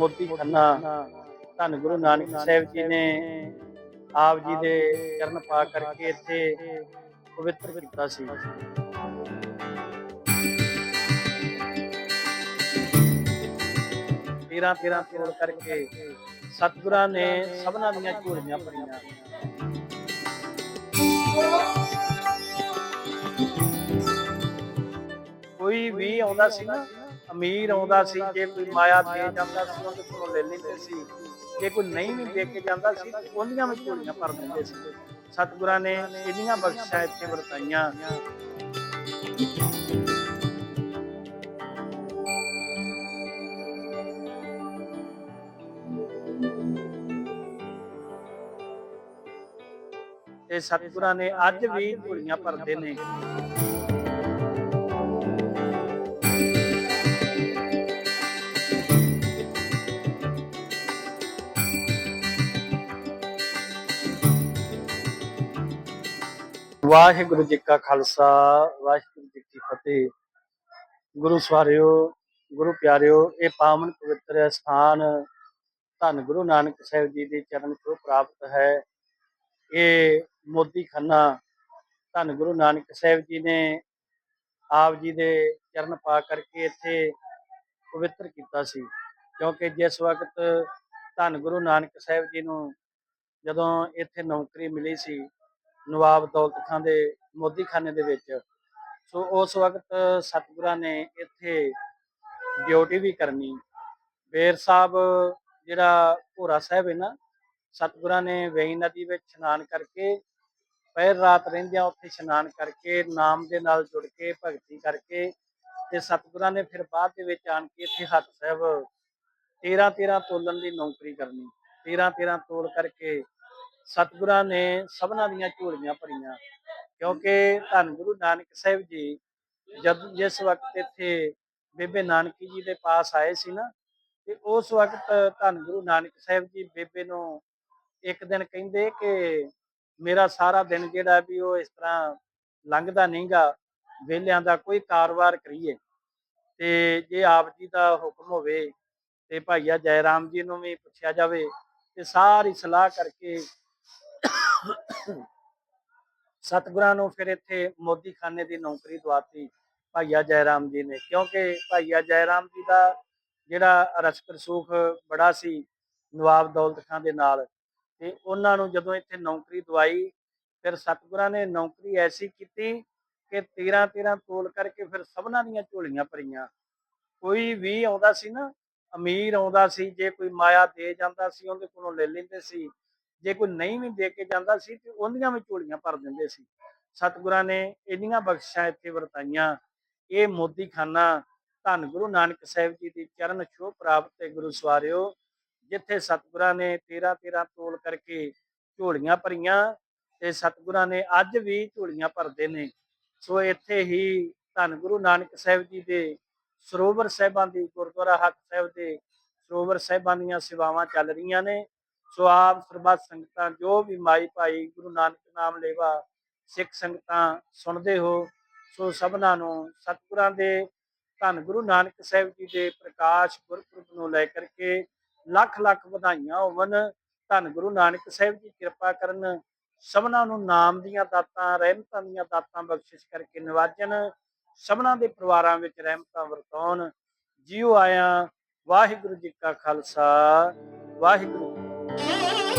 ਮੋਤੀ ਖੰਨਾ, ਧੰਨ ਗੁਰੂ ਨਾਨਕ ਸਾਹਿਬ ਜੀ ਨੇ ਆਪ ਜੀ ਦੇ ਚਰਨ ਪਾ ਕਰਕੇ ਇੱਥੇ ਪਵਿੱਤਰ ਕੀਤਾ ਸੀ। ਤੇਰਾਂ ਤੇਰਾਂ ਤੋੜ ਕਰਕੇ ਸਤਿਗੁਰਾਂ ਨੇ ਸਭਨਾਂ ਦੀਆਂ ਝੋਲੀਆਂ ਭਰੀਆਂ। ਕੋਈ ਵੀ ਆਉਂਦਾ ਸੀ ਨਾ ਅਮੀਰ ਆਉਂਦਾ ਸੀ ਜੇ ਕੋਈ ਮਾਇਆ ਦੇ ਜਾਂਦਾ ਸੀ ਉਹਦੇ ਕੋਲੋਂ ਲੈ ਲੈਂਦੇ ਸੀ ਜੇ ਕੋਈ ਨਹੀਂ ਵੀ ਦੇ ਕੇ ਜਾਂਦਾ ਸੀ, ਉਹਦੀਆਂ ਵਿੱਚ ਝੋਲੀਆਂ ਭਰ ਦਿੰਦੇ ਸੀ। ਸਤਿਗੁਰਾਂ ਨੇ ਇੰਨੀਆਂ ਬਖਸ਼ਿਸ਼ਾਂ ਇੱਥੇ ਵਰਤਾਈਆਂ। ਤੇ ਸਤਿਗੁਰਾਂ ਨੇ ਅੱਜ ਵੀ ਝੋਲੀਆਂ ਭਰਦੇ ਨੇ। ਵਾਹਿਗੁਰੂ ਜੀ ਕਾ ਖਾਲਸਾ, ਵਾਹਿਗੁਰੂ ਜੀ ਕੀ ਫਤਿਹ। ਗੁਰੂ ਸਵਾਰਿਓ, ਗੁਰੂ ਪਿਆਰਿਓ, ਇਹ ਪਾਵਨ ਪਵਿੱਤਰ ਸਥਾਨ ਧੰਨ ਗੁਰੂ ਨਾਨਕ ਸਾਹਿਬ ਜੀ ਦੇ ਚਰਨ ਤੋਂ ਪ੍ਰਾਪਤ ਹੈ। ਇਹ ਮੋਦੀ ਖੰਨਾ ਧੰਨ ਗੁਰੂ ਨਾਨਕ ਸਾਹਿਬ ਜੀ ਨੇ ਆਪ ਜੀ ਦੇ ਚਰਨ ਪਾ ਕਰਕੇ ਇੱਥੇ ਪਵਿੱਤਰ ਕੀਤਾ ਸੀ। ਕਿਉਂਕਿ ਜਿਸ ਵਕਤ ਧੰਨ ਗੁਰੂ ਨਾਨਕ ਸਾਹਿਬ ਜੀ ਨੂੰ ਜਦੋਂ ਇੱਥੇ ਨੌਕਰੀ ਮਿਲੀ ਸੀ ਨਵਾਬ ਦੌਲਤ ਖਾਨ ਦੇ ਮੋਦੀਖਾਨੇ ਦੇ ਵਿੱਚ। ਸੋ ਉਸ ਵਕਤ ਸਤਿਗੁਰਾਂ ਨੇ ਇੱਥੇ ਡਿਊਟੀ ਵੀ ਕਰਨੀ। ਬੇਰ ਸਾਹਿਬ, ਜਿਹੜਾ ਭੋਰਾ ਸਾਹਿਬ ਹੈ ਨਾ, ਸਤਿਗੁਰਾਂ ਨੇ ਵੇਈ ਨਦੀ ਵਿੱਚ ਇਸ਼ਨਾਨ ਕਰਕੇ, ਪਹਿਰ ਰਾਤ ਰਹਿੰਦਿਆਂ ਉੱਥੇ ਇਸ਼ਨਾਨ ਕਰਕੇ, ਨਾਮ ਦੇ ਨਾਲ ਜੁੜ ਕੇ, ਭਗਤੀ ਕਰਕੇ ਤੇ ਸਤਿਗੁਰਾਂ ਨੇ ਫਿਰ ਬਾਅਦ ਦੇ ਵਿੱਚ ਆਣ ਕੇ ਇੱਥੇ ਹੱਥ ਸਾਹਿਬ 13 13 ਤੋਲਣ ਦੀ ਨੌਕਰੀ ਕਰਨੀ। 13 13 ਤੋਲ ਕਰਕੇ ਸਤਿਗੁਰਾਂ ਨੇ ਸਭਨਾਂ ਦੀਆਂ ਝੋਲੀਆਂ ਭਰੀਆਂ। ਕਿਉਂਕਿ ਧੰਨ ਗੁਰੂ ਨਾਨਕ ਸਾਹਿਬ ਜੀ, ਜਦ ਜਿਸ ਵਕਤ ਇੱਥੇ ਬੇਬੇ ਨਾਨਕੀ ਜੀ ਦੇ ਪਾਸ ਆਏ ਸੀ ਨਾ, ਤੇ ਉਸ ਵਕਤ ਧੰਨ ਗੁਰੂ ਨਾਨਕ ਸਾਹਿਬ ਜੀ ਬੇਬੇ ਨੂੰ ਇੱਕ ਦਿਨ ਕਹਿੰਦੇ ਕਿ ਮੇਰਾ ਸਾਰਾ ਦਿਨ ਜਿਹੜਾ ਵੀ ਉਹ ਇਸ ਤਰ੍ਹਾਂ ਲੰਘਦਾ ਨਹੀਂਗਾ ਵੇਲਿਆਂ ਦਾ ਕੋਈ ਕਾਰੋਬਾਰ ਕਰੀਏ। ਤੇ ਜੇ ਆਪ ਜੀ ਦਾ ਹੁਕਮ ਹੋਵੇ ਤੇ ਭਾਈਆ ਜੈ ਰਾਮ ਜੀ ਨੂੰ ਵੀ ਪੁੱਛਿਆ ਜਾਵੇ ਤੇ ਸਾਰੀ ਸਲਾਹ ਕਰਕੇ ਸਤਿਗੁਰਾਂ ਨੂੰ ਫਿਰ ਇੱਥੇ ਮੋਦੀ ਖਾਨੇ ਦੀ ਨੌਕਰੀ ਦਵਾਤੀ ਭਾਈਆ ਜੈ ਜੀ ਨੇ, ਕਿਉਂਕਿ ਭਾਈਆ ਜੈ ਜੀ ਦਾ ਜਿਹੜਾ ਰਸਕ ਰਸੂਖ ਬੜਾ ਸੀ ਨਵਾਬ ਦੌਲਤ ਖਾਨ ਦੇ ਨਾਲ ਤੇ ਉਹਨਾਂ ਨੂੰ ਜਦੋਂ ਇੱਥੇ ਨੌਕਰੀ ਦਵਾਈ, ਫਿਰ ਸਤਿਗੁਰਾਂ ਨੇ ਨੌਕਰੀ ਐਸੀ ਕੀਤੀ ਕਿ 13 13 ਤੋਲ ਕਰਕੇ ਫਿਰ ਸਭਨਾਂ ਦੀਆਂ ਝੋਲੀਆਂ ਭਰੀਆਂ। ਕੋਈ ਵੀ ਆਉਂਦਾ ਸੀ ਨਾ, ਅਮੀਰ ਆਉਂਦਾ ਸੀ, ਜੇ ਕੋਈ ਮਾਇਆ ਦੇ ਜਾਂਦਾ ਸੀ, ਉਹਦੇ ਕੋਲੋਂ ਲੈ ਲੈਂਦੇ ਸੀ। ਜੇ ਕੋਈ ਨਹੀਂ ਵੀ ਦੇ ਕੇ ਜਾਂਦਾ ਸੀ ਤੇ ਉਹਦੀਆਂ ਵੀ ਝੋਲੀਆਂ ਭਰ ਦਿੰਦੇ ਸੀ। ਸਤਿਗੁਰਾਂ ਨੇ ਇੰਨੀਆਂ ਬਖਸ਼ਾਂ ਇੱਥੇ ਵਰਤਾਈਆਂ। ਇਹ ਮੋਦੀ ਖਾਨਾ ਧੰਨ ਗੁਰੂ ਨਾਨਕ ਸਾਹਿਬ ਜੀ ਦੀ ਚਰਨ ਛੋਹ ਪ੍ਰਾਪਤ ਤੇ ਗੁਰੂ ਸਵਾਰਿਓ, ਜਿੱਥੇ ਸਤਿਗੁਰਾਂ ਨੇ 13 13 ਤੋਲ ਕਰਕੇ ਝੋਲੀਆਂ ਭਰੀਆਂ ਤੇ ਸਤਿਗੁਰਾਂ ਨੇ ਅੱਜ ਵੀ ਝੋਲੀਆਂ ਭਰਦੇ ਨੇ। ਸੋ ਇੱਥੇ ਹੀ ਧੰਨ ਗੁਰੂ ਨਾਨਕ ਸਾਹਿਬ ਜੀ ਦੇ ਸਰੋਵਰ ਸਾਹਿਬਾਂ ਦੀ, ਗੁਰਦੁਆਰਾ ਹੱਕ ਸਾਹਿਬ ਦੇ ਸਰੋਵਰ ਸਾਹਿਬਾਂ ਦੀਆਂ ਸੇਵਾਵਾਂ ਚੱਲ ਰਹੀਆਂ ਨੇ। ਸੋ ਆਪ ਸਰਬੱਤ ਸੰਗਤਾਂ, ਜੋ ਵੀ ਮਾਈ ਭਾਈ ਗੁਰੂ ਨਾਨਕ ਨਾਮ ਲੇਵਾ, ਸਿੱਖ ਸੰਗਤਾਂ ਸੁਣਦੇ ਹੋ, ਸੋ ਸਭਨਾਂ ਨੂੰ ਸਤਿਗੁਰਾਂ ਦੇ ਧੰਨ ਗੁਰੂ ਨਾਨਕ ਸਾਹਿਬ ਜੀ ਦੇ ਪ੍ਰਕਾਸ਼ ਗੁਰਪੁਰਬ ਨੂੰ ਲੈ ਕਰਕੇ ਲੱਖ ਲੱਖ ਵਧਾਈਆਂ ਹੋਵਨ ਧੰਨ ਗੁਰੂ ਨਾਨਕ ਸਾਹਿਬ ਜੀ, ਕਿਰਪਾ ਕਰਨ ਸਭਨਾਂ ਨੂੰ ਨਾਮ ਦੀਆਂ ਦਾਤਾਂ, ਰਹਿਮਤਾਂ ਦੀਆਂ ਦਾਤਾਂ ਬਖਸ਼ਿਸ਼ ਕਰਕੇ ਨਿਵਾਜਣ। ਸਭਨਾਂ ਦੇ ਪਰਿਵਾਰਾਂ ਵਿੱਚ ਰਹਿਮਤਾਂ ਵਰਤਾਉਣ। ਜਿਉ ਆਇਆ, ਵਾਹਿਗੁਰੂ ਜੀ ਕਾ ਖਾਲਸਾ, ਵਾਹਿਗੁਰੂ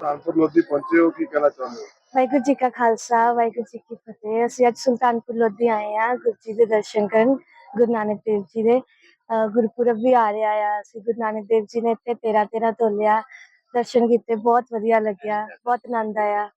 ਕਾਨਪੁਰ ਲੋਧੀ ਪਹੁੰਚੇ ਹੋ, ਕੀ ਕਹਿਣਾ ਚਾਹੁੰਦੇ ਹੋ? ਵਾਹਿਗੁਰੂ ਜੀ ਕਾ ਖਾਲਸਾ, ਵਾਹਿਗੁਰੂ ਜੀ ਕੀ ਫਤਿਹ। ਅਸੀਂ ਅੱਜ ਸੁਲਤਾਨਪੁਰ ਲੋਧੀ ਆਏ ਆ ਗੁਰੂ ਜੀ ਦੇ ਦਰਸ਼ਨ ਕਰਨ, ਗੁਰੂ ਨਾਨਕ ਦੇਵ ਜੀ ਦੇ। ਗੁਰਪੁਰਬ ਵੀ ਆ ਰਿਹਾ ਆ। ਅਸੀਂ ਗੁਰੂ ਨਾਨਕ ਦੇਵ ਜੀ ਨੇ ਇੱਥੇ 13 13 ਤੋਲਿਆ ਦਰਸ਼ਨ ਕੀਤੇ ਬਹੁਤ ਵਧੀਆ ਲੱਗਿਆ ਬਹੁਤ ਆਨੰਦ ਆਇਆ।